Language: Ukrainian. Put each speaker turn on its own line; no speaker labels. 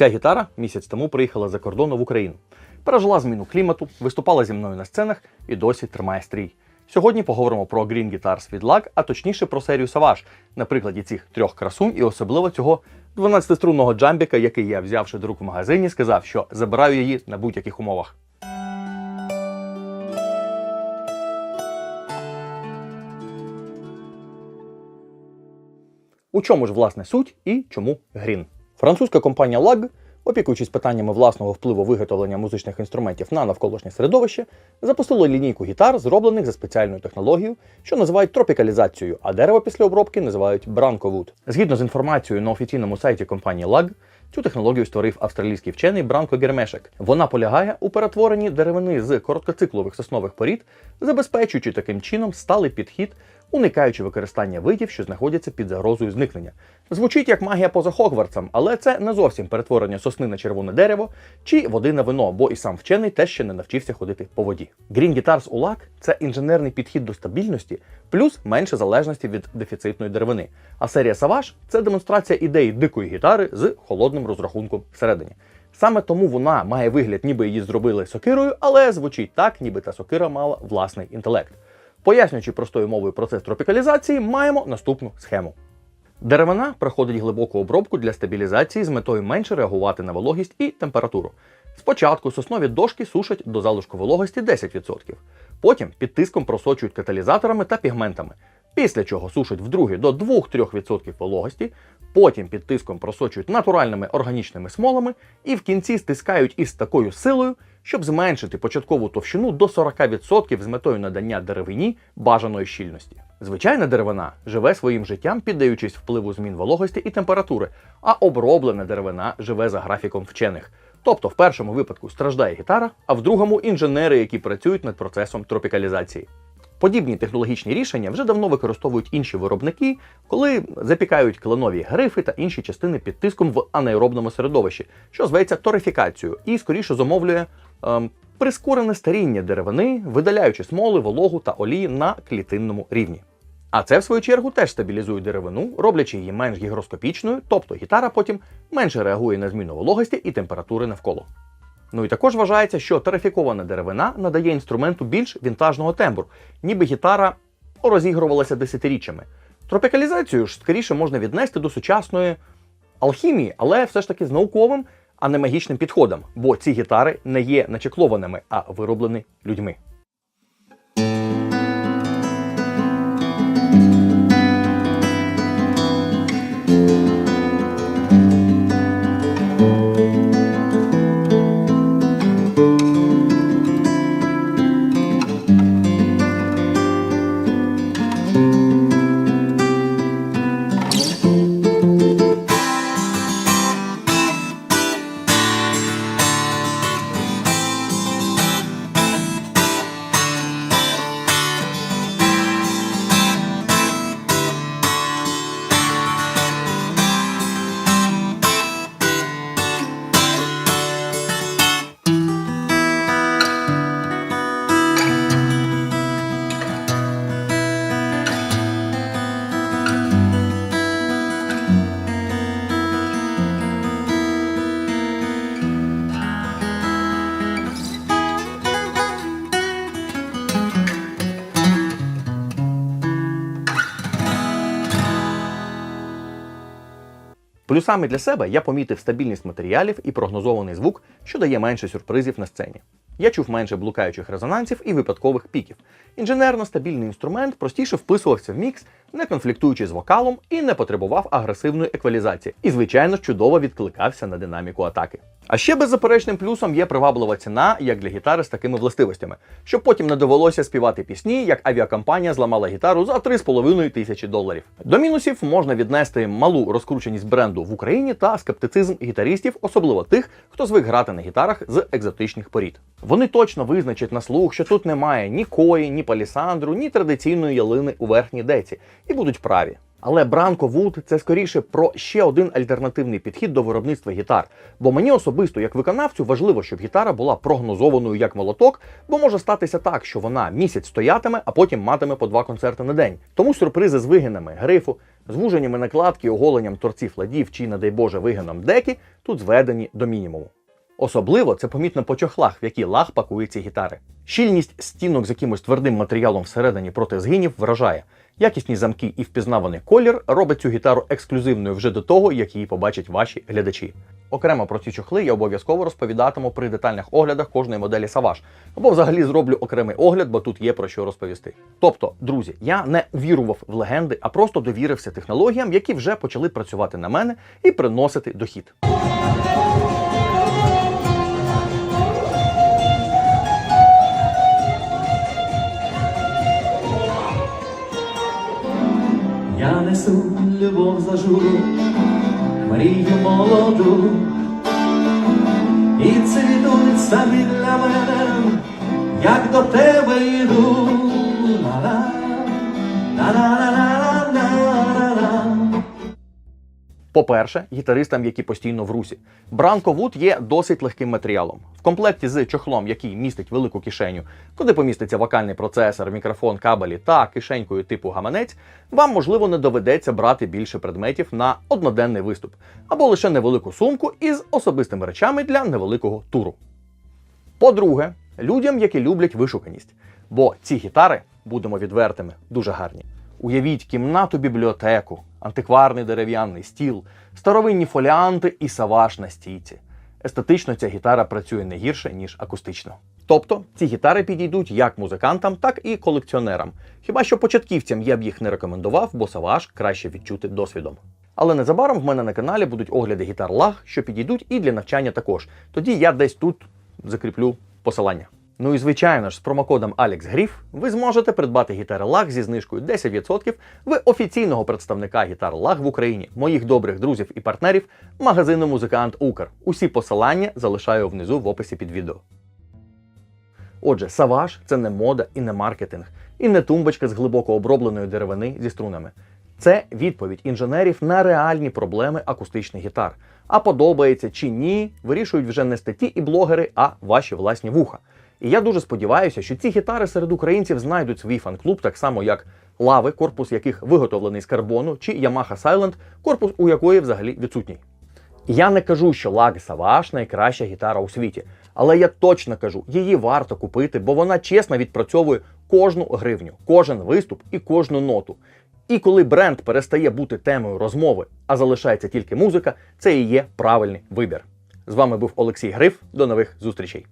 Ця гітара місяць тому приїхала за кордону в Україну. Пережила зміну клімату, виступала зі мною на сценах і досі тримає стрій. Сьогодні поговоримо про Green Guitars від LAG, а точніше про серію Savage, на прикладі цих трьох красунь і особливо цього 12-струнного джамбіка, який я, взявши до рук в магазині, сказав, що забираю її на будь-яких умовах. У чому ж власне суть і чому Green? Французька компанія LAG, опікуючись питаннями власного впливу виготовлення музичних інструментів на навколишнє середовище, запустила лінійку гітар, зроблених за спеціальною технологією, що називають тропікалізацією, а дерево після обробки називають бранковуд. Згідно з інформацією на офіційному сайті компанії LAG, Цю технологію створив австралійський вчений Бранко Гермешек. Вона полягає у перетворенні деревини з короткоциклових соснових порід, забезпечуючи таким чином сталий підхід, уникаючи використання видів, що знаходяться під загрозою зникнення. Звучить як магія поза Хогвартсом, але це не зовсім перетворення сосни на червоне дерево чи води на вино, бо і сам вчений теж ще не навчився ходити по воді. Green Guitars LAC – це інженерний підхід до стабільності, плюс менше залежності від дефіцитної деревини. А серія Savage – це демонстрація ідеї дикої гітари з холодним розрахунком всередині. Саме тому вона має вигляд, ніби її зробили сокирою, але звучить так, ніби та сокира мала власний інтелект. Пояснюючи простою мовою процес тропікалізації, маємо наступну схему. Деревина проходить глибоку обробку для стабілізації з метою менше реагувати на вологість і температуру. Спочатку соснові дошки сушать до залишку вологості 10%, потім під тиском просочують каталізаторами та пігментами, після чого сушать вдруге до 2-3% вологості, потім під тиском просочують натуральними органічними смолами і в кінці стискають із такою силою, щоб зменшити початкову товщину до 40% з метою надання деревині бажаної щільності. Звичайна деревина живе своїм життям, піддаючись впливу змін вологості і температури, а оброблена деревина живе за графіком вчених. Тобто в першому випадку страждає гітара, а в другому інженери, які працюють над процесом тропікалізації. Подібні технологічні рішення вже давно використовують інші виробники, коли запікають кленові грифи та інші частини під тиском в анаеробному середовищі, що зветься торифікацією, і скоріше зумовлює ем, прискорене старіння деревини, видаляючи смоли, вологу та олії на клітинному рівні. А це, в свою чергу, теж стабілізує деревину, роблячи її менш гігроскопічною, тобто гітара потім менше реагує на зміну вологості і температури навколо. Ну і також вважається, що тарифікована деревина надає інструменту більш вінтажного тембру, ніби гітара розігрувалася десятиріччями. Тропікалізацію ж скоріше можна віднести до сучасної алхімії, але все ж таки з науковим, а не магічним підходом, бо ці гітари не є начеклованими, а вироблені людьми. Плюсами для себе я помітив стабільність матеріалів і прогнозований звук, що дає менше сюрпризів на сцені. Я чув менше блукаючих резонансів і випадкових піків. Інженерно стабільний інструмент простіше вписувався в мікс, не конфліктуючи з вокалом і не потребував агресивної еквалізації. І, звичайно, чудово відкликався на динаміку атаки. А ще беззаперечним плюсом є приваблива ціна, як для гітари з такими властивостями, щоб потім не довелося співати пісні, як авіакомпанія зламала гітару за 3,5 тисячі доларів. До мінусів можна віднести малу розкрученість бренду в Україні та скептицизм гітарістів, особливо тих, хто звик грати на гітарах з екзотичних порід. Вони точно визначать на слух, що тут немає ні кої, ні палісандру, ні традиційної ялини у верхній деці, і будуть праві. Але Бранко Вуд це скоріше про ще один альтернативний підхід до виробництва гітар. Бо мені особисто, як виконавцю, важливо, щоб гітара була прогнозованою як молоток, бо може статися так, що вона місяць стоятиме, а потім матиме по два концерти на день. Тому сюрпризи з вигинами грифу, звуженнями накладки, оголенням торців ладів чи, не дай Боже, вигином деки тут зведені до мінімуму. Особливо це помітно по чохлах, в які лаг пакує ці гітари. Щільність стінок з якимось твердим матеріалом всередині проти згинів вражає. Якісні замки і впізнаваний колір робить цю гітару ексклюзивною вже до того, як її побачать ваші глядачі. Окремо про ці чохли я обов'язково розповідатиму при детальних оглядах кожної моделі Savage. Або взагалі зроблю окремий огляд, бо тут є про що розповісти. Тобто, друзі, я не вірував в легенди, а просто довірився технологіям, які вже почали працювати на мене і приносити дохід.
Несу любов зажуру, мрію молоду, і цвітуть самі для мене, як до тебе йду. На-на-на-на-на-на-на.
По-перше, гітаристам, які постійно в русі. Бранко Вуд є досить легким матеріалом. В комплекті з чохлом, який містить велику кишеню, куди поміститься вокальний процесор, мікрофон, кабелі та кишенькою типу гаманець, вам можливо не доведеться брати більше предметів на одноденний виступ, або лише невелику сумку із особистими речами для невеликого туру. По-друге, людям, які люблять вишуканість. Бо ці гітари, будемо відвертими, дуже гарні. Уявіть кімнату бібліотеку, антикварний дерев'яний стіл, старовинні фоліанти і саваш на стійці. Естетично ця гітара працює не гірше, ніж акустично. Тобто ці гітари підійдуть як музикантам, так і колекціонерам. Хіба що початківцям я б їх не рекомендував, бо саваш краще відчути досвідом. Але незабаром в мене на каналі будуть огляди гітар лаг, що підійдуть і для навчання також. Тоді я десь тут закріплю посилання. Ну і звичайно ж, з промокодом AlexGriff ви зможете придбати гітари LAG зі знижкою 10% в офіційного представника гітар LAG в Україні, моїх добрих друзів і партнерів, магазину Музикант Укр. Усі посилання залишаю внизу в описі під відео. Отже, Саваж це не мода і не маркетинг, і не тумбочка з глибоко обробленої деревини зі струнами. Це відповідь інженерів на реальні проблеми акустичних гітар. А подобається чи ні, вирішують вже не статті і блогери, а ваші власні вуха. І я дуже сподіваюся, що ці гітари серед українців знайдуть свій фан-клуб, так само як лави, корпус яких виготовлений з карбону, чи Yamaha Silent, корпус у якої взагалі відсутній. Я не кажу, що Lag Savage найкраща гітара у світі, але я точно кажу, її варто купити, бо вона чесно відпрацьовує кожну гривню, кожен виступ і кожну ноту. І коли бренд перестає бути темою розмови, а залишається тільки музика, це і є правильний вибір. З вами був Олексій Гриф. До нових зустрічей.